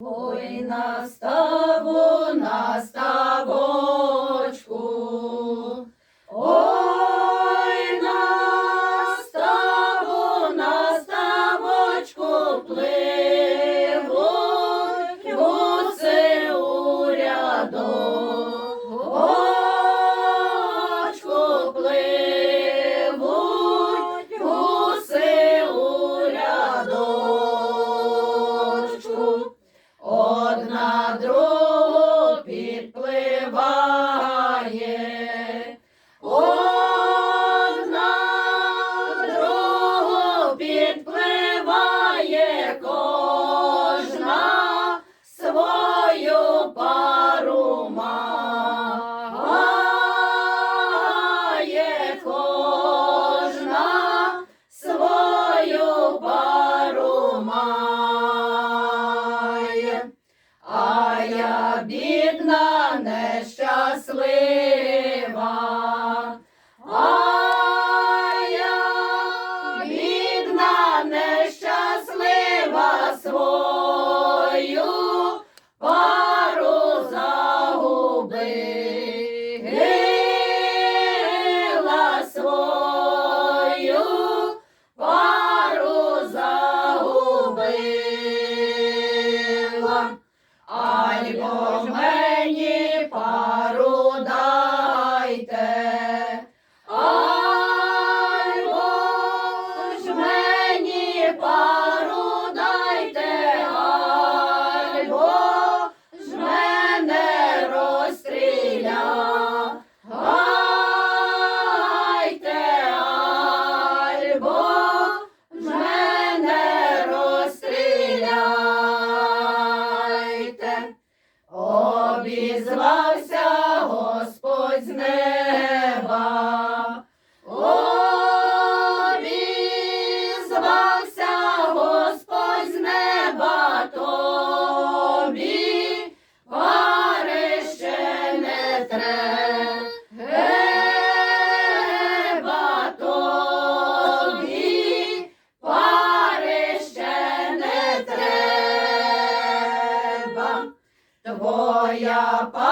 Ой, наставо, наставочку. А я бідна, нещаслива. pa